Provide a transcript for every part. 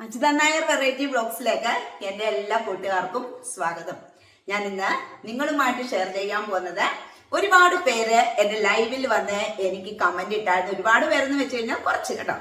Achyuta Nair variety ബ്ലോഗ്സിലേക്ക് എന്റെ എല്ലാ കൂട്ടുകാർക്കും സ്വാഗതം. ഞാൻ ഇന്ന് നിങ്ങളുമായിട്ട് ഷെയർ ചെയ്യാൻ പോകുന്നത് ഒരുപാട് പേര് എന്റെ ലൈവിൽ വന്ന് എനിക്ക് കമന്റ് ഇട്ടായിരുന്നു. ഒരുപാട് പേരെന്ന് വെച്ച് കഴിഞ്ഞാൽ കുറച്ച് കേട്ടോ.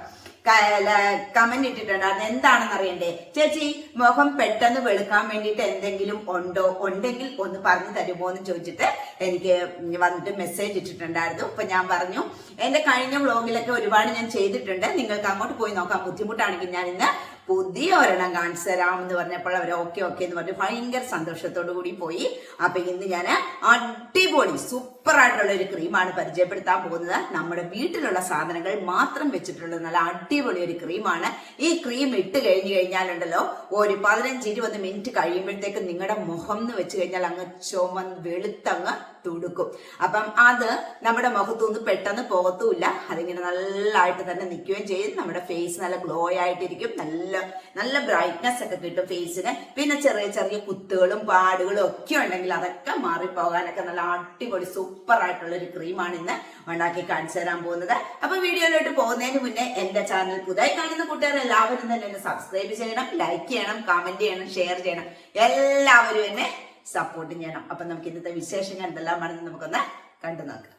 കമന്റ് ഇട്ടിട്ടുണ്ടായിരുന്നു. എന്താണെന്ന് അറിയണ്ടേ? ചേച്ചി മുഖം പെട്ടെന്ന് വെളുക്കാൻ വേണ്ടിയിട്ട് എന്തെങ്കിലും ഉണ്ടോ? ഉണ്ടെങ്കിൽ ഒന്ന് പറഞ്ഞു തരുമോ എന്ന് ചോദിച്ചിട്ട് എനിക്ക് വന്നിട്ട് മെസ്സേജ് ഇട്ടിട്ടുണ്ടായിരുന്നു. ഇപ്പൊ ഞാൻ പറഞ്ഞു എന്റെ കഴിഞ്ഞ വ്ളോഗിലൊക്കെ ഒരുപാട് ഞാൻ ചെയ്തിട്ടുണ്ട്. നിങ്ങൾക്ക് അങ്ങോട്ട് പോയി നോക്കാൻ ബുദ്ധിമുട്ടാണെങ്കിൽ ഞാൻ ഇന്ന് പുതിയ ഒരെണ്ണം കാണിച്ചു തരാം എന്ന് പറഞ്ഞപ്പോൾ അവർ ഓക്കെ ഓക്കെ എന്ന് പറഞ്ഞ് ഭയങ്കര സന്തോഷത്തോടു കൂടി പോയി. അപ്പൊ ഇന്ന് ഞാൻ അടിപൊളി സൂപ്പർ ആയിട്ടുള്ള ഒരു ക്രീമാണ് പരിചയപ്പെടുത്താൻ പോകുന്നത്. നമ്മുടെ വീട്ടിലുള്ള സാധനങ്ങൾ മാത്രം വെച്ചിട്ടുള്ള നല്ല അടിപൊളി ഒരു ക്രീമാണ് ഈ ക്രീം ഇട്ട് കഴിഞ്ഞു കഴിഞ്ഞാലുണ്ടല്ലോ ഒരു പതിനഞ്ച് ഇരുപത് മിനിറ്റ് കഴിയുമ്പോഴത്തേക്ക് നിങ്ങളുടെ മുഖം എന്ന് വെച്ച് കഴിഞ്ഞാൽ അങ്ങ് ചുമന്ന് വെളുത്തങ്ങ് തുടുക്കും. അപ്പം അത് നമ്മുടെ മുഖത്തുനിന്ന് പെട്ടെന്ന് പോകത്തുമില്ല. അതിങ്ങനെ നല്ലതായിട്ട് തന്നെ നിൽക്കുകയും ചെയ്യും. നമ്മുടെ ഫേസ് നല്ല ഗ്ലോ ആയിട്ടിരിക്കും. നല്ല നല്ല ബ്രൈറ്റ്നെസ് ഒക്കെ കിട്ടും ഫേസിന് പിന്നെ ചെറിയ ചെറിയ കുത്തുകളും പാടുകളും ഒക്കെ ഉണ്ടെങ്കിൽ അതൊക്കെ മാറിപ്പോകാനൊക്കെ നല്ല അടിപൊളി സൂപ്പർ ആയിട്ടുള്ള ഒരു ക്രീമാണ് ഇന്ന് ഉണ്ടാക്കി കാണിച്ചു തരാൻ പോകുന്നത്. അപ്പൊ വീഡിയോയിലോട്ട് പോകുന്നതിന് മുന്നേ എന്റെ ചാനൽ പുതുതായി കാണുന്ന കൂട്ടുകാർ എല്ലാവരും തന്നെ എന്നെ സബ്സ്ക്രൈബ് ചെയ്യണം ലൈക്ക് ചെയ്യണം കമന്റ് ചെയ്യണം ഷെയർ ചെയ്യണം. എല്ലാവരും എന്നെ സപ്പോർട്ട് ചെയ്യണം. അപ്പൊ നമുക്ക് ഇന്നത്തെ വിശേഷങ്ങൾ എന്തെല്ലാമാണെന്ന് നമുക്കൊന്ന് കണ്ടു നോക്കാം.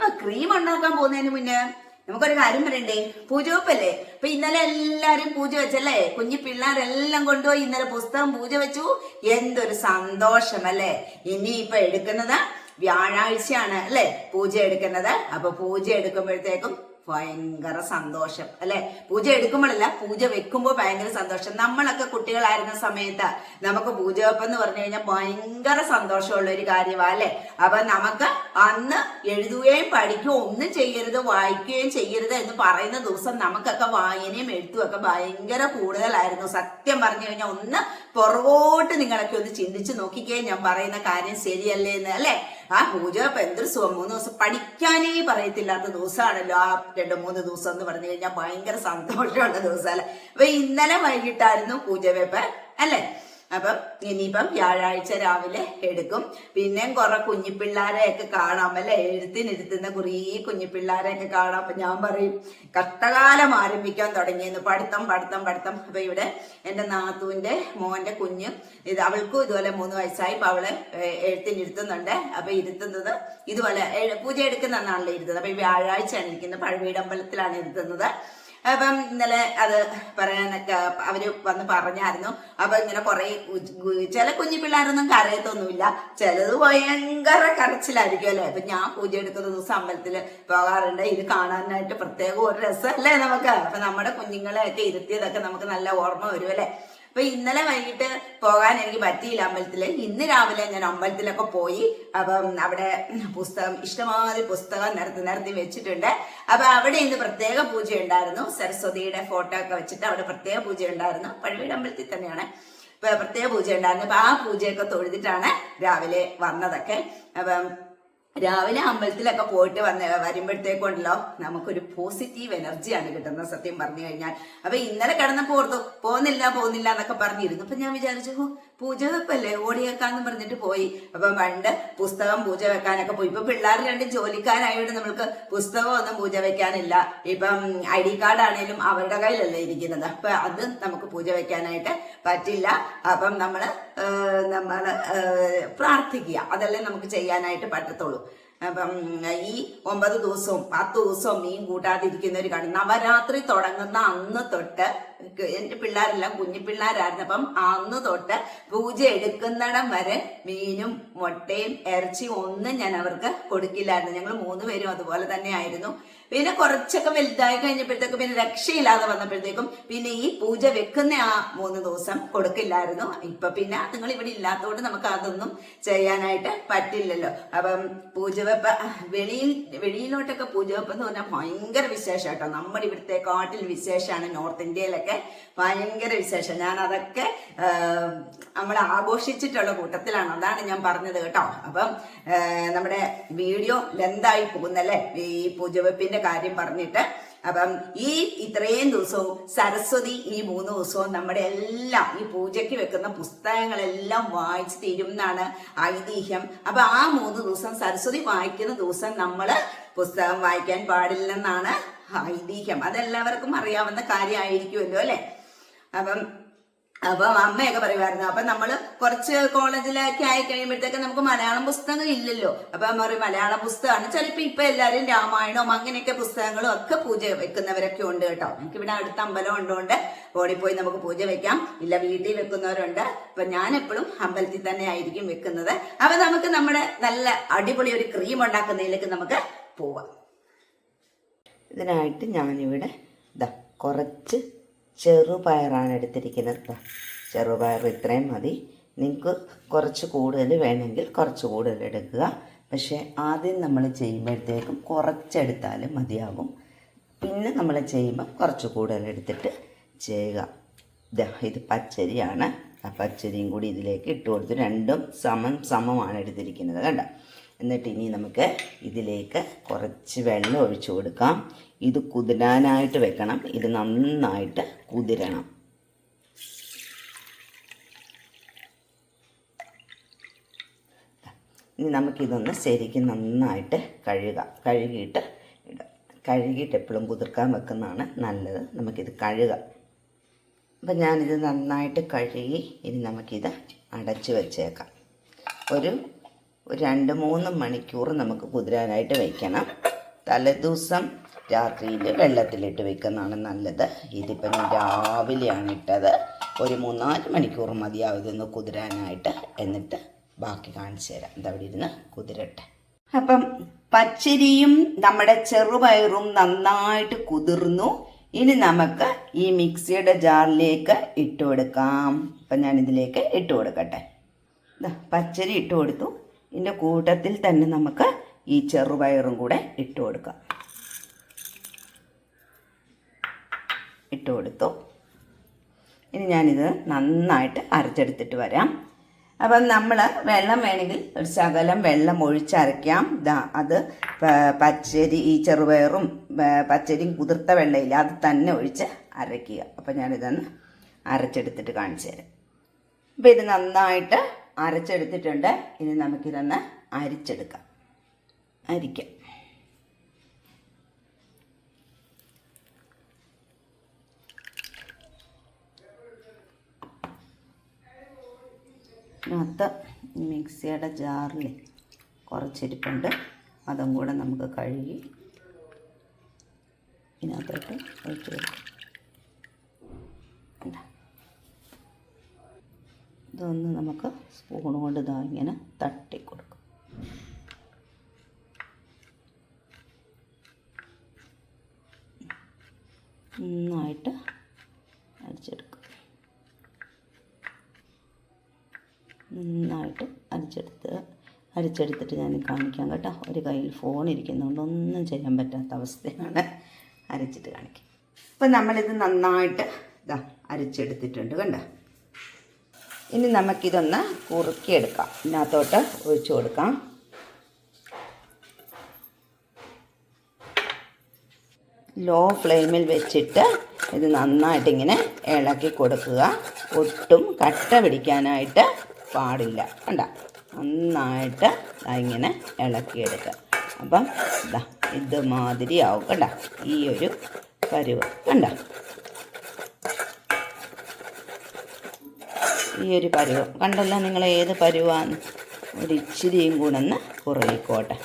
ആ ക്രീം ഉണ്ടാക്കാൻ പോകുന്നതിന് മുന്നേ നമുക്കൊരു കാര്യം പറയണ്ടേ? പൂജ വെപ്പല്ലേ? അപ്പൊ ഇന്നലെ എല്ലാരും പൂജ വെച്ചല്ലേ? കുഞ്ഞു പിള്ളേരെല്ലാം കൊണ്ടുപോയി ഇന്നലെ പുസ്തകം പൂജ വെച്ചു. എന്തൊരു സന്തോഷം അല്ലേ? ഇപ്പൊ എടുക്കുന്നത് വ്യാഴാഴ്ചയാണ് അല്ലെ? പൂജ എടുക്കുന്നത്. അപ്പൊ പൂജ എടുക്കുമ്പോഴത്തേക്കും ഭയങ്കര സന്തോഷം അല്ലെ? പൂജ എടുക്കുമ്പോഴല്ല പൂജ വെക്കുമ്പോൾ ഭയങ്കര സന്തോഷം. നമ്മളൊക്കെ കുട്ടികളായിരുന്ന സമയത്ത് നമുക്ക് പൂജ വെപ്പെന്ന് പറഞ്ഞു കഴിഞ്ഞാൽ ഭയങ്കര സന്തോഷമുള്ള ഒരു കാര്യമാണ് അല്ലെ? അപ്പൊ നമുക്ക് അന്ന് എഴുതുകയും പഠിക്കുകയും ഒന്നും ചെയ്യരുത് വായിക്കുകയും ചെയ്യരുത് എന്ന് പറയുന്ന ദിവസം നമുക്കൊക്കെ വായനയും എഴുത്തും ഒക്കെ ഭയങ്കര കൂടുതലായിരുന്നു. സത്യം പറഞ്ഞു കഴിഞ്ഞാൽ ഒന്ന് പുറകോട്ട് നിങ്ങളൊക്കെ ഒന്ന് ചിന്തിച്ചു നോക്കിക്കേ ഞാൻ പറയുന്ന കാര്യം ശരിയല്ലേ എന്ന് അല്ലെ? ആ പൂജ ഇപ്പൊ എന്തൊരു സുഖം? മൂന്ന് ദിവസം പഠിക്കാനേ പറയത്തില്ലാത്ത ദിവസമാണല്ലോ ആ രണ്ട് മൂന്ന് ദിവസം എന്ന് പറഞ്ഞു കഴിഞ്ഞാൽ ഭയങ്കര സന്തോഷമുള്ള ദിവസമല്ലേ? അപ്പൊ ഇന്നലെ വൈകിട്ടായിരുന്നു പൂജ വെപ്പ് അല്ലേ? അപ്പം ഇനിയിപ്പം വ്യാഴാഴ്ച രാവിലെ എടുക്കും. പിന്നെയും കുറെ കുഞ്ഞിപ്പിള്ളാരെയൊക്കെ കാണാം അല്ലെ? എഴുത്തിനിരുത്തുന്ന കുറേ കുഞ്ഞിപ്പിള്ളാരെയൊക്കെ കാണാം. അപ്പൊ ഞാൻ പറയും കഷ്ടകാലം ആരംഭിക്കാൻ തുടങ്ങിയെന്ന്. പഠിത്തം പഠിത്തം പഠിത്തം. അപ്പൊ ഇവിടെ എന്റെ നാത്തുവിന്റെ മോന്റെ കുഞ്ഞ് ഇത് അവൾക്കും ഇതുപോലെ മൂന്ന് വയസ്സായി. അപ്പൊ അവൾ എഴുത്തിനിരുത്തുന്നുണ്ട്. അപ്പൊ ഇരുത്തുന്നത് ഇതുപോലെ പൂജ എടുക്കുന്ന എടുക്കുന്നതാണല്ലോ ഇരുത്തുന്നത്. അപ്പൊ ഈ വ്യാഴാഴ്ചയാണ് ഇരിക്കുന്നത്. പഴവീടമ്പലത്തിലാണ് ഇരുത്തുന്നത്. അപ്പം ഇന്നലെ അത് പറയാനൊക്കെ അവർ വന്ന് പറഞ്ഞായിരുന്നു. അപ്പൊ ഇങ്ങനെ കുറെ ചില കുഞ്ഞു പിള്ളേരൊന്നും കരയത്തൊന്നുമില്ല. ചിലത് ഭയങ്കര കരച്ചിലായിരിക്കും അല്ലേ? അപ്പൊ ഞാൻ പൂജ എടുക്കുന്ന ദിവസം അമ്പലത്തിൽ പോകാറുണ്ട്. ഇത് കാണാനായിട്ട് പ്രത്യേക ഒരു രസമല്ലേ നമുക്ക്? അപ്പൊ നമ്മുടെ കുഞ്ഞുങ്ങളെയൊക്കെ ഇരുത്തിയതൊക്കെ നമുക്ക് നല്ല ഓർമ്മ വരും അല്ലെ? അപ്പൊ ഇന്നലെ വൈകിട്ട് പോകാൻ എനിക്ക് പറ്റിയില്ല അമ്പലത്തിൽ ഇന്ന് രാവിലെ ഞാൻ അമ്പലത്തിലൊക്കെ പോയി. അപ്പം അവിടെ പുസ്തകം ഇഷ്ടമാതിരി പുസ്തകം നിരത്തി നിരത്തി വെച്ചിട്ടുണ്ട്. അപ്പൊ അവിടെ ഇന്ന് പ്രത്യേക പൂജ ഉണ്ടായിരുന്നു സരസ്വതിയുടെ ഫോട്ടോ ഒക്കെ വെച്ചിട്ട് അവിടെ പ്രത്യേക പൂജ ഉണ്ടായിരുന്നു പഴവീട് അമ്പലത്തിൽ തന്നെയാണ്. പ്രത്യേക പൂജ ഉണ്ടായിരുന്നു അപ്പൊ ആ പൂജയൊക്കെ തൊഴുതിട്ടാണ് രാവിലെ വന്നതൊക്കെ. അപ്പം രാവിലെ അമ്പലത്തിലൊക്കെ പോയിട്ട് വന്ന് വരുമ്പോഴത്തേക്കുണ്ടല്ലോ നമുക്കൊരു പോസിറ്റീവ് എനർജിയാണ് കിട്ടുന്നത് സത്യം പറഞ്ഞു കഴിഞ്ഞാൽ. അപ്പൊ ഇന്നലെ കിടന്നപ്പോ ഓർത്തു പോകുന്നില്ല പോകുന്നില്ല എന്നൊക്കെ പറഞ്ഞിരുന്നു. അപ്പൊ ഞാൻ വിചാരിച്ചു "ഹോ, പൂജ വെപ്പല്ലേ? ഓടി വെക്കാന്ന് പറഞ്ഞിട്ട് പോയി. അപ്പൊ പണ്ട് പുസ്തകം പൂജ വെക്കാനൊക്കെ പോയി. ഇപ്പൊ പിള്ളേർ രണ്ട് ജോലിക്കാരായതുകൊണ്ട് നമ്മൾക്ക് പുസ്തകം ഒന്നും പൂജ വെക്കാനില്ല. ഇപ്പം ഐ ഡി കാർഡ് ആണേലും അവരുടെ കയ്യിലല്ലേ ഇരിക്കുന്നത്. അപ്പൊ അത് നമുക്ക് പൂജ വെക്കാനായിട്ട് പറ്റില്ല. അപ്പം നമ്മൾ നമ്മൾ പ്രാർത്ഥിക്കുക. അതല്ലേ നമുക്ക് ചെയ്യാനായിട്ട് പറ്റത്തുള്ളൂ. അപ്പം ഈ ഒമ്പത് ദിവസവും പത്ത് ദിവസവും മീൻ കൂട്ടാതിരിക്കുന്നവർ കാണും. നവരാത്രി തുടങ്ങുന്ന അന്ന് തൊട്ട് എന്റെ പിള്ളേരെല്ലാം കുഞ്ഞു പിള്ളേരായിരുന്നു. അപ്പം അന്ന് തൊട്ട് പൂജ എടുക്കുന്നിടം വരെ മീനും മുട്ടയും ഇറച്ചിയും ഒന്നും ഞാൻ അവർക്ക് കൊടുക്കില്ലായിരുന്നു. ഞങ്ങൾ മൂന്ന് പേരും അതുപോലെ തന്നെ ആയിരുന്നു. പിന്നെ കുറച്ചൊക്കെ വലുതായി കഴിഞ്ഞപ്പോഴത്തേക്കും പിന്നെ രക്ഷയില്ലാതെ വന്നപ്പോഴത്തേക്കും പിന്നെ ഈ പൂജ വെക്കുന്ന ആ മൂന്ന് ദിവസം കൊടുക്കില്ലായിരുന്നു. ഇപ്പൊ പിന്നെ നിങ്ങൾ ഇവിടെ ഇല്ലാത്തതുകൊണ്ട് നമുക്ക് അതൊന്നും ചെയ്യാനായിട്ട് പറ്റില്ലല്ലോ. അപ്പം പൂജവെപ്പ് വെളിയിൽ വെളിയിലോട്ടൊക്കെ പൂജവെപ്പ് എന്ന് പറഞ്ഞാൽ ഭയങ്കര വിശേഷം കേട്ടോ നമ്മുടെ ഇവിടുത്തെ കാട്ടിൽ വിശേഷമാണ് നോർത്ത് ഇന്ത്യയിലൊക്കെ ഭയങ്കര വിശേഷം. ഞാൻ അതൊക്കെ നമ്മൾ ആഘോഷിച്ചിട്ടുള്ള കൂട്ടത്തിലാണ്. അതാണ് ഞാൻ പറഞ്ഞത് കേട്ടോ. അപ്പം നമ്മുടെ വീഡിയോ ലെന്തായി പോകുന്നല്ലേ? ഈ പൂജവെപ്പിന്റെ കാര്യം പറഞ്ഞിട്ട്. അപ്പം ഈ ഇത്രയും ദിവസവും സരസ്വതി ഈ മൂന്ന് ദിവസവും നമ്മുടെ എല്ലാം ഈ പൂജയ്ക്ക് വെക്കുന്ന പുസ്തകങ്ങളെല്ലാം വായിച്ച് തീരും എന്നാണ് ഐതിഹ്യം. അപ്പൊ ആ മൂന്ന് ദിവസം സരസ്വതി വായിക്കുന്ന ദിവസം നമ്മൾ പുസ്തകം വായിക്കാൻ പാടില്ലെന്നാണ് ഐതിഹ്യം. അതെല്ലാവർക്കും അറിയാവുന്ന കാര്യമായിരിക്കുമല്ലോ അല്ലെ? അപ്പം അപ്പം അമ്മയൊക്കെ പറയുമായിരുന്നു. അപ്പൊ നമ്മൾ കുറച്ച് കോളേജിലൊക്കെ ആയി കഴിയുമ്പോഴത്തേക്ക് നമുക്ക് മലയാളം പുസ്തകം ഇല്ലല്ലോ. അപ്പൊ അമ്മ പറയും മലയാളം പുസ്തകമാണ്. ചിലപ്പോ ഇപ്പൊ എല്ലാവരും രാമായണവും അങ്ങനെയൊക്കെ പുസ്തകങ്ങളും ഒക്കെ പൂജ വെക്കുന്നവരൊക്കെ ഉണ്ട് കേട്ടോ. നമുക്ക് ഇവിടെ അടുത്ത അമ്പലം ഉണ്ടോണ്ട് ഓടിപ്പോയി നമുക്ക് പൂജ വെക്കാം. ഇല്ല വീട്ടിൽ വെക്കുന്നവരുണ്ട്. അപ്പൊ ഞാൻ എപ്പോഴും അമ്പലത്തിൽ തന്നെ ആയിരിക്കും വെക്കുന്നത്. അപ്പൊ നമുക്ക് നമ്മുടെ നല്ല അടിപൊളി ഒരു ക്രീം ഉണ്ടാക്കുന്നതിലേക്ക് നമുക്ക് പോവാം. ഇതിനായിട്ട് ഞാനിവിടെ ഇതാ കുറച്ച് ചെറുപയറാണ് എടുത്തിരിക്കുന്നത് ചെറുപയർ ഇത്രയും മതി. നിങ്ങൾക്ക് കുറച്ച് കൂടുതൽ വേണമെങ്കിൽ കുറച്ച് കൂടുതൽ എടുക്കുക. പക്ഷേ ആദ്യം നമ്മൾ ചെയ്യുമ്പോഴത്തേക്കും കുറച്ചെടുത്താലും മതിയാകും. പിന്നെ നമ്മൾ ചെയ്യുമ്പോൾ കുറച്ച് കൂടുതൽ എടുത്തിട്ട് ചെയ്യുക. ഇത് പച്ചരിയാണ്. ആ പച്ചരിയും കൂടി ഇതിലേക്ക് ഇട്ട് കൊടുത്ത് രണ്ടും സമം സമമാണ് എടുത്തിരിക്കുന്നത്. കണ്ടോ? എന്നിട്ട് ഇനി നമുക്ക് ഇതിലേക്ക് കുറച്ച് വെള്ളം ഒഴിച്ചു കൊടുക്കാം. ഇത് കുതിരാനായിട്ട് വെക്കണം. ഇത് നന്നായിട്ട് കുതിരണം. ഇനി നമുക്കിതൊന്ന് ശരിക്കും നന്നായിട്ട് കഴുകാം. കഴുകിയിട്ട് ഇടാം. കഴുകിയിട്ട് എപ്പോഴും കുതിർക്കാൻ വെക്കുന്നതാണ് നല്ലത്. നമുക്കിത് കഴുകാം. അപ്പം ഞാനിത് നന്നായിട്ട് കഴുകി ഇനി നമുക്കിത് അടച്ചു വെച്ചേക്കാം. ഒരു ഒരു രണ്ട് മൂന്ന് മണിക്കൂർ നമുക്ക് കുതിരാനായിട്ട് വയ്ക്കണം തലേദിവസം രാത്രിയിൽ വെള്ളത്തിലിട്ട് വെക്കുന്നതാണ് നല്ലത്. ഇതിപ്പോൾ ഞാൻ രാവിലെയാണ് ഇട്ടത്. ഒരു മൂന്നാൽ മണിക്കൂർ മതിയാവും ഇതൊന്ന് കുതിരാനായിട്ട്. എന്നിട്ട് ബാക്കി കാണിച്ചു തരാം. എന്താ അവിടെ ഇരുന്ന് കുതിരട്ടെ. അപ്പം പച്ചരിയും നമ്മുടെ ചെറുപയറും നന്നായിട്ട് കുതിർന്നു. ഇനി നമുക്ക് ഈ മിക്സിയുടെ ജാറിലേക്ക് ഇട്ട് കൊടുക്കാം. അപ്പം ഞാൻ ഇതിലേക്ക് ഇട്ട് കൊടുക്കട്ടെ. പച്ചരി ഇട്ട് കൊടുത്തു. ഇതിന്റെ കൂട്ടത്തിൽ തന്നെ നമുക്ക് ഈ ചെറുപയറും കൂടെ ഇട്ട് കൊടുക്കാം. ഇട്ട് കൊടുത്തു. ഇനി ഞാനിത് നന്നായിട്ട് അരച്ചെടുത്തിട്ട് വരാം. അപ്പം നമ്മൾ വെള്ളം വേണമെങ്കിൽ ഒരു ശകലം വെള്ളം ഒഴിച്ചരയ്ക്കാം. ഇതാ അത് പച്ചരി ഈ ചെറുപയറും പച്ചരിയും കുതിർത്ത വെള്ളമില്ല അത് തന്നെ ഒഴിച്ച് അരയ്ക്കുക. അപ്പം ഞാനിതൊന്ന് അരച്ചെടുത്തിട്ട് കാണിച്ചു തരാം. അപ്പം ഇത് നന്നായിട്ട് അരച്ചെടുത്തിട്ടുണ്ട്. ഇനി നമുക്കിതൊന്ന് അരിച്ചെടുക്കാം. അരിക്കാം. മൊത്തം മിക്സിയുടെ ജാറിൽ കുറച്ചിരിപ്പുണ്ട് അതും കൂടെ നമുക്ക് കഴുകി ഇതിനകത്തോട്ട് ഒഴിച്ചു കൊടുക്കാം. സ്പൂൺ കൊണ്ട് ഇതാ ഇങ്ങനെ തട്ടി കൊടുക്കും. നന്നായിട്ട് അരിച്ചെടുക്കും. നന്നായിട്ട് അരിച്ചെടുത്ത് അരിച്ചെടുത്തിട്ട് ഞാൻ കാണിക്കാം കേട്ടോ. ഒരു കയ്യിൽ ഫോൺ ഇരിക്കുന്നതുകൊണ്ട് ഒന്നും ചെയ്യാൻ പറ്റാത്ത അവസ്ഥയാണ് അരച്ചിട്ട് കാണിക്കാം അപ്പം നമ്മളിത് നന്നായിട്ട് ഇതാ അരച്ചെടുത്തിട്ടുണ്ട് കണ്ടോ? ഇനി നമുക്കിതൊന്ന് കുറുക്കിയെടുക്കാം. ഇതിനകത്തോട്ട് ഒഴിച്ചു കൊടുക്കാം. ലോ ഫ്ലെയിമിൽ വെച്ചിട്ട് ഇത് നന്നായിട്ട് ഇങ്ങനെ ഇളക്കി കൊടുക്കുക. ഒട്ടും കട്ട പിടിക്കാനായിട്ട് പാടില്ല. കണ്ട? നന്നായിട്ട് ഇങ്ങനെ ഇളക്കിയെടുക്കുക. അപ്പം ഇതാ ഇതുമാതിരി ആവും കണ്ട? ഈ ഒരു പരുവ്. കണ്ട? ഈ ഒരു പരുവം. കണ്ടല്ലോ നിങ്ങൾ ഏത് പരുവാന്ന്. ഒരു ഇച്ചിരിയും കൂടെ ഒന്ന് കുറയിക്കോട്ടെ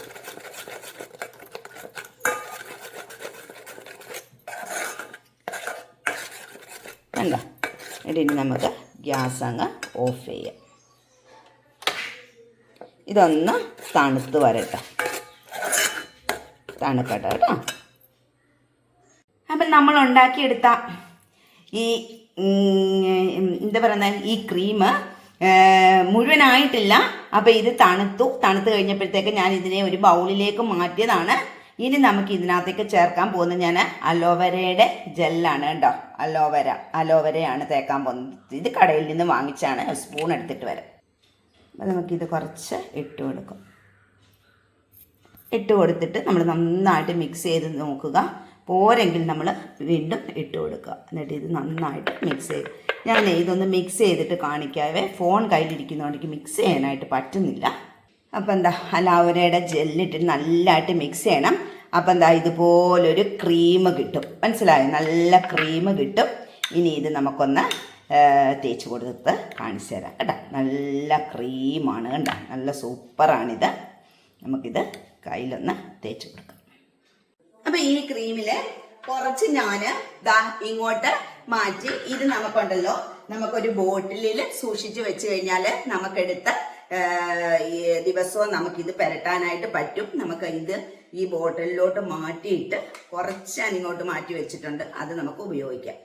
കണ്ട? ഇനി നമുക്ക് ഗ്യാസ് അങ്ങ് ഓഫ് ചെയ്യാം. ഇതൊന്ന് തണുത്ത് വരട്ടെ. തണുക്കട്ടെ കേട്ടോ. അപ്പം നമ്മൾ ഉണ്ടാക്കിയെടുത്ത ഈ എന്താ പറയുന്നത് ഈ ക്രീം മുഴുവനായിട്ടില്ല. അപ്പം ഇത് തണുത്തു. തണുത്തു കഴിഞ്ഞപ്പോഴത്തേക്ക് ഞാൻ ഇതിനെ ഒരു ബൗളിലേക്ക് മാറ്റിയതാണ്. ഇനി നമുക്ക് ഇതിനകത്തേക്ക് ചേർക്കാൻ പോകുന്നത് ഞാൻ അലോവരയുടെ ജെല്ലാണ് കേട്ടോ. അലോവര അലോവരയാണ് തേക്കാൻ പോകുന്നത്. ഇത് കടയിൽ നിന്ന് വാങ്ങിച്ചാണ്. സ്പൂൺ എടുത്തിട്ട് വരാം. അപ്പം നമുക്കിത് കുറച്ച് ഇട്ട് കൊടുക്കും. ഇട്ട് കൊടുത്തിട്ട് നമ്മൾ നന്നായിട്ട് മിക്സ് ചെയ്ത് നോക്കുക. പോരെങ്കിൽ നമ്മൾ വീണ്ടും ഇട്ട് കൊടുക്കുക. എന്നിട്ട് ഇത് നന്നായിട്ട് മിക്സ് ചെയ്ത്. ഞാൻ ഇതൊന്ന് മിക്സ് ചെയ്തിട്ട് കാണിക്കാവേ. ഫോൺ കയ്യിലിരിക്കുന്നതുകൊണ്ട് എനിക്ക് മിക്സ് ചെയ്യാനായിട്ട് പറ്റുന്നില്ല. അപ്പോൾ എന്താ അലാവരയുടെ ജെല്ലിട്ട് നല്ലതായിട്ട് മിക്സ് ചെയ്യണം. അപ്പോൾ എന്താ ഇതുപോലൊരു ക്രീം കിട്ടും. മനസ്സിലായോ? നല്ല ക്രീം കിട്ടും. ഇനി ഇത് നമുക്കൊന്ന് തേച്ച് കൊടുത്ത് കാണിച്ചു തരാം കേട്ടോ. നല്ല ക്രീമാണ് കേട്ടോ നല്ല സൂപ്പറാണിത് നമുക്കിത് കയ്യിലൊന്ന് തേച്ച് കൊടുക്കാം. അപ്പൊ ഈ ക്രീമിൽ കുറച്ച് ഞാൻ ദാ ഇങ്ങോട്ട് മാറ്റി ഇത് നമുക്കുണ്ടല്ലോ. നമുക്കൊരു ബോട്ടിലിൽ സൂക്ഷിച്ചു വെച്ച് കഴിഞ്ഞാൽ നമുക്കെടുത്ത് ദിവസവും നമുക്കിത് പുരട്ടാനായിട്ട് പറ്റും. നമുക്ക് ഇത് ഈ ബോട്ടിലോട്ട് മാറ്റിയിട്ട് കുറച്ച് ഇങ്ങോട്ട് മാറ്റി വെച്ചിട്ടുണ്ട്. അത് നമുക്ക് ഉപയോഗിക്കാം.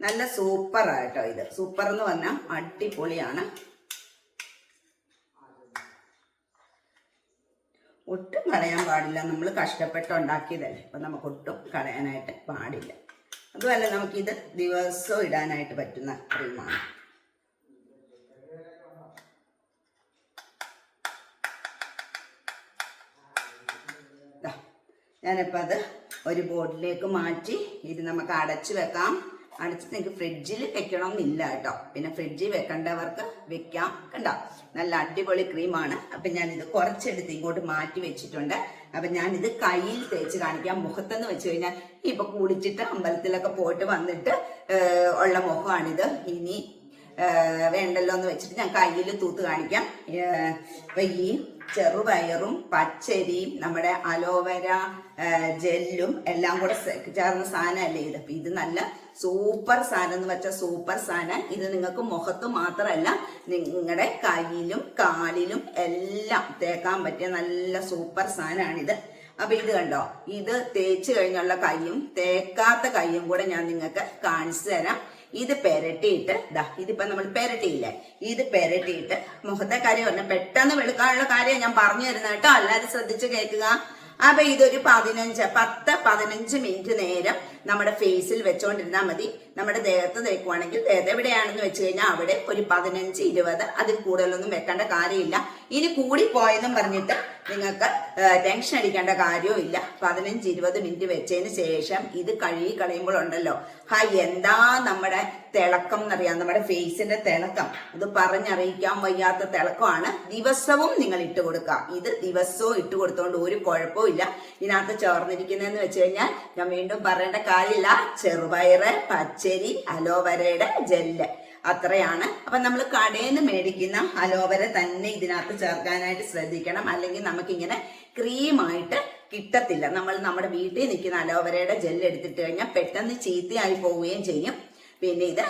നല്ല സൂപ്പറായിട്ടോ ഇത്. സൂപ്പർ എന്ന് പറഞ്ഞാൽ അടിപൊളിയാണ്. ഒട്ടും കളയാൻ പാടില്ല. നമ്മൾ കഷ്ടപ്പെട്ട് ഉണ്ടാക്കിയതല്ലേ. അപ്പം നമുക്ക് ഒട്ടും കളയാനായിട്ട് പാടില്ല. അതുമല്ല നമുക്കിത് ദിവസവും ഇടാനായിട്ട് പറ്റുന്ന ക്രീമാണ് ഞാനിപ്പോൾ അത് ഒരു ബോട്ടിലേക്ക് മാറ്റി ഇത് നമുക്ക് അടച്ചു വെക്കാം. അടച്ച് നിങ്ങൾക്ക് ഫ്രിഡ്ജിൽ വെക്കണമെന്നില്ല കേട്ടോ. പിന്നെ ഫ്രിഡ്ജിൽ വെക്കേണ്ടവർക്ക് വെക്കാം കണ്ടോ? നല്ല അടിപൊളി ക്രീമാണ് അപ്പം ഞാനിത് കുറച്ചെടുത്ത് ഇങ്ങോട്ട് മാറ്റി വെച്ചിട്ടുണ്ട്. അപ്പം ഞാനിത് കയ്യിൽ തേച്ച് കാണിക്കാം. മുഖത്തെന്ന് വെച്ച് കഴിഞ്ഞാൽ ഇപ്പൊ കുളിച്ചിട്ട് അമ്പലത്തിലൊക്കെ പോയിട്ട് വന്നിട്ട് ഉള്ള മുഖമാണിത്. ഇനി വേണ്ടല്ലോ എന്ന് വെച്ചിട്ട് ഞാൻ കയ്യിൽ തൂത്ത് കാണിക്കാം. അപ്പൊ ഈ ചെറുപയറും പച്ചരിയും നമ്മുടെ അലോവേര ജെല്ലും എല്ലാം കൂടെ ചേർന്ന സാധനമല്ലേ ഇത്? അപ്പൊ ഇത് നല്ല സൂപ്പർ സാധനം എന്ന് വെച്ചാൽ സൂപ്പർ സാധനം. ഇത് നിങ്ങൾക്ക് മുഖത്ത് മാത്രമല്ല നിങ്ങളുടെ കയ്യിലും കാലിലും എല്ലാം തേക്കാൻ പറ്റിയ നല്ല സൂപ്പർ സാധനമാണിത്. അപ്പൊ ഇത് കണ്ടോ? ഇത് തേച്ച് കഴിഞ്ഞുള്ള കൈയും തേക്കാത്ത കൈയും കൂടെ ഞാൻ നിങ്ങൾക്ക് കാണിച്ചു തരാം. ഇത് പെരട്ടിയിട്ട് ദാ ഇതിപ്പോ നമ്മൾ പെരട്ടിയില്ലേ? ഇത് പെരട്ടിയിട്ട് മുഖത്തെ കാര്യം പറഞ്ഞ പെട്ടെന്ന് വെളുക്കാനുള്ള കാര്യം ഞാൻ പറഞ്ഞു തരുന്ന കേട്ടോ. എല്ലാവരും ശ്രദ്ധിച്ച് കേൾക്കുക. അപ്പൊ ഇതൊരു പതിനഞ്ച് പത്ത് പതിനഞ്ച് മിനിറ്റ് നേരം നമ്മുടെ ഫേസിൽ വെച്ചോണ്ടിരുന്നാൽ മതി. നമ്മുടെ ദേഹത്ത് തേക്കുവാണെങ്കിൽ ദേഹത്ത് എവിടെയാണെന്ന് വെച്ച് കഴിഞ്ഞാൽ അവിടെ ഒരു പതിനഞ്ച് ഇരുപത് അതിൽ കൂടുതലൊന്നും വെക്കേണ്ട കാര്യമില്ല. ഇനി കൂടി പോയെന്നും പറഞ്ഞിട്ട് നിങ്ങൾക്ക് ടെൻഷൻ അടിക്കേണ്ട കാര്യവും ഇല്ല. പതിനഞ്ച് ഇരുപത് മിനിറ്റ് വെച്ചതിന് ശേഷം ഇത് കഴുകി കളയുമ്പോൾ ഉണ്ടല്ലോ. ഹാ എന്താ നമ്മുടെ തിളക്കം എന്നറിയാം. നമ്മുടെ ഫേസിന്റെ തിളക്കം. ഇത് പറഞ്ഞറിയിക്കാൻ വയ്യാത്ത തിളക്കമാണ്. ദിവസവും നിങ്ങൾ ഇട്ട് കൊടുക്കുക. ഇത് ദിവസവും ഇട്ട് കൊടുത്തോണ്ട് ഒരു കുഴപ്പവും ഇല്ല. ഇതിനകത്ത് ചേർന്നിരിക്കുന്നതെന്ന് വെച്ച് കഴിഞ്ഞാൽ ഞാൻ വീണ്ടും പറയേണ്ട കാര്യമില്ല. ചെറുപയറ് പച്ചരി അലോവരയുടെ ജെല്ല്. അത്രയാണ്. അപ്പൊ നമ്മൾ കടയിൽ നിന്ന് മേടിക്കുന്ന അലോവര തന്നെ ഇതിനകത്ത് ചേർക്കാനായിട്ട് ശ്രദ്ധിക്കണം. അല്ലെങ്കിൽ നമുക്കിങ്ങനെ ക്രീമായിട്ട് കിട്ടത്തില്ല. നമ്മൾ നമ്മുടെ വീട്ടിൽ നിൽക്കുന്ന അലോവരയുടെ ജെല്ല് എടുത്തിട്ട് കഴിഞ്ഞാൽ പെട്ടെന്ന് ചീത്തയായി പോവുകയും ചെയ്യും. പിന്നെ ഇത്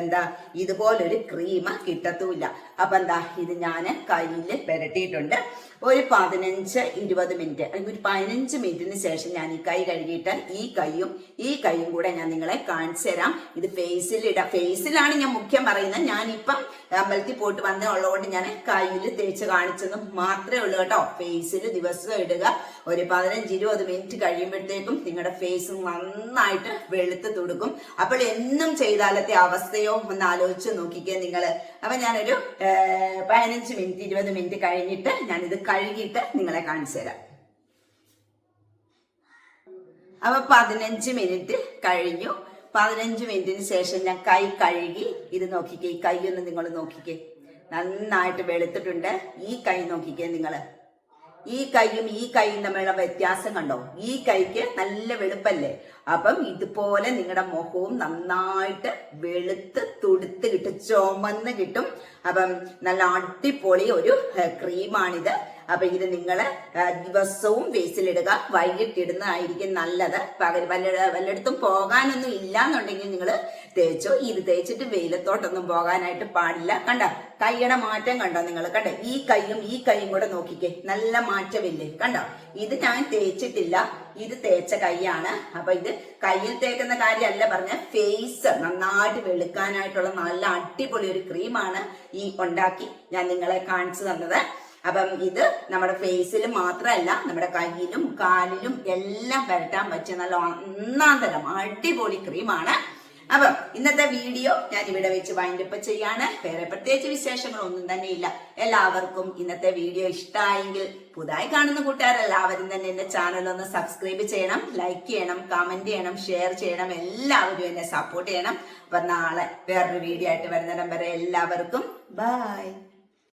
എന്താ ഇതുപോലൊരു ക്രീം കിട്ടത്തുമില്ല. അപ്പൊ എന്താ ഇത് ഞാൻ കയ്യിൽ പുരട്ടിയിട്ടുണ്ട്. ഒരു പതിനഞ്ച് ഇരുപത് മിനിറ്റ് അല്ലെങ്കിൽ ഒരു പതിനഞ്ച് മിനിറ്റിന് ശേഷം ഞാൻ ഈ കൈ കഴുകിയിട്ട് ഈ കൈയും ഈ കൈയും കൂടെ ഞാൻ നിങ്ങളെ കാണിച്ചു തരാം. ഇത് ഫേസിൽ ഇടാം. ഫേസിലാണ് ഞാൻ മുഖ്യം പറയുന്നത്. ഞാനിപ്പം അമ്പലത്തിൽ പോയിട്ട് വന്നേ ഉള്ളതുകൊണ്ട് ഞാൻ കയ്യിൽ തേച്ച് കാണിച്ചത് മാത്രമേ ഉള്ളൂ കേട്ടോ. ഫേസിൽ ദിവസം ഇടുക. ഒരു പതിനഞ്ച് ഇരുപത് മിനിറ്റ് കഴിയുമ്പോഴത്തേക്കും നിങ്ങളുടെ ഫേസ് നന്നായിട്ട് വെളുത്ത് തുടുക്കും. അപ്പോൾ എന്നും ചെയ്താലത്തെ അവസ്ഥയോ ഒന്ന് ആലോചിച്ച് നോക്കിക്കേ നിങ്ങൾ അപ്പൊ ഞാനൊരു പതിനഞ്ച് മിനിറ്റ് ഇരുപത് മിനിറ്റ് കഴിഞ്ഞിട്ട് ഞാനിത് കഴുകിയിട്ട് നിങ്ങളെ കാണിച്ചു തരാം. അപ്പൊ പതിനഞ്ച് മിനിറ്റ് കഴിഞ്ഞു. പതിനഞ്ച് മിനിറ്റിന് ശേഷം ഞാൻ കൈ കഴുകി ഇത് നോക്കിക്കേ ഈ കൈ ഒന്ന് നിങ്ങൾ നോക്കിക്കേ. നന്നായിട്ട് വെളുത്തിട്ടുണ്ട്. ഈ കൈ നോക്കിക്കേ നിങ്ങൾ ഈ കൈയും ഈ കൈയും തമ്മിലുള്ള വ്യത്യാസം കണ്ടോ? ഈ കൈക്ക് നല്ല വെളുപ്പല്ലേ? അപ്പം ഇതുപോലെ നിങ്ങളുടെ മുഖവും നന്നായിട്ട് വെളുത്ത് തുടുത്ത് കിട്ടും ചുമന്ന് കിട്ടും. അപ്പം നല്ല അടിപൊളി ഒരു ക്രീമാണിത് അപ്പൊ ഇത് നിങ്ങൾ ദിവസവും ഫേസിലിടുക വൈകിട്ടിടുന്നതായിരിക്കും നല്ലത്. പകൽ വല്ല വല്ലയിടത്തും പോകാനൊന്നും ഇല്ല എന്നുണ്ടെങ്കിൽ നിങ്ങൾ തേച്ചോ ഇത് തേച്ചിട്ട് വെയിലത്തോട്ടൊന്നും പോകാനായിട്ട് പാടില്ല. കണ്ട? കൈയുടെ മാറ്റം കണ്ടോ നിങ്ങൾ കണ്ടോ? ഈ കൈയും ഈ കൈയും കൂടെ നോക്കിക്കേ. നല്ല മാറ്റമില്ലേ? കണ്ടോ? ഇത് ഞാൻ തേച്ചിട്ടില്ല. ഇത് തേച്ച കൈയാണ്. അപ്പൊ ഇത് കയ്യിൽ തേക്കുന്ന കാര്യമല്ല പറഞ്ഞ ഫേസ് നന്നായിട്ട് വെളുക്കാനായിട്ടുള്ള നല്ല അടിപൊളി ഒരു ക്രീമാണ് ഈ ഉണ്ടാക്കി ഞാൻ നിങ്ങളെ കാണിച്ചു തന്നത്. അപ്പം ഇത് നമ്മുടെ ഫേസിൽ മാത്രമല്ല നമ്മുടെ കയ്യിലും കാലിലും എല്ലാം പരട്ടാൻ പറ്റിയ നല്ല ഒന്നാം തരം അടിപൊളി ക്രീമാണ് അപ്പം ഇന്നത്തെ വീഡിയോ ഞാൻ ഇവിടെ വെച്ച് വൈൻഡപ്പ് ചെയ്യാണ്. വേറെ പ്രത്യേകിച്ച് വിശേഷങ്ങളൊന്നും തന്നെ ഇല്ല. എല്ലാവർക്കും ഇന്നത്തെ വീഡിയോ ഇഷ്ടമായെങ്കിൽ പുതുതായി കാണുന്ന കൂട്ടുകാരെല്ലാവരും തന്നെ എന്റെ ചാനൽ ഒന്ന് സബ്സ്ക്രൈബ് ചെയ്യണം ലൈക്ക് ചെയ്യണം കമന്റ് ചെയ്യണം ഷെയർ ചെയ്യണം എല്ലാവരും എന്നെ സപ്പോർട്ട് ചെയ്യണം. അപ്പൊ നാളെ വേറൊരു വീഡിയോ ആയിട്ട് വരുന്നിടം വരെ എല്ലാവർക്കും ബൈ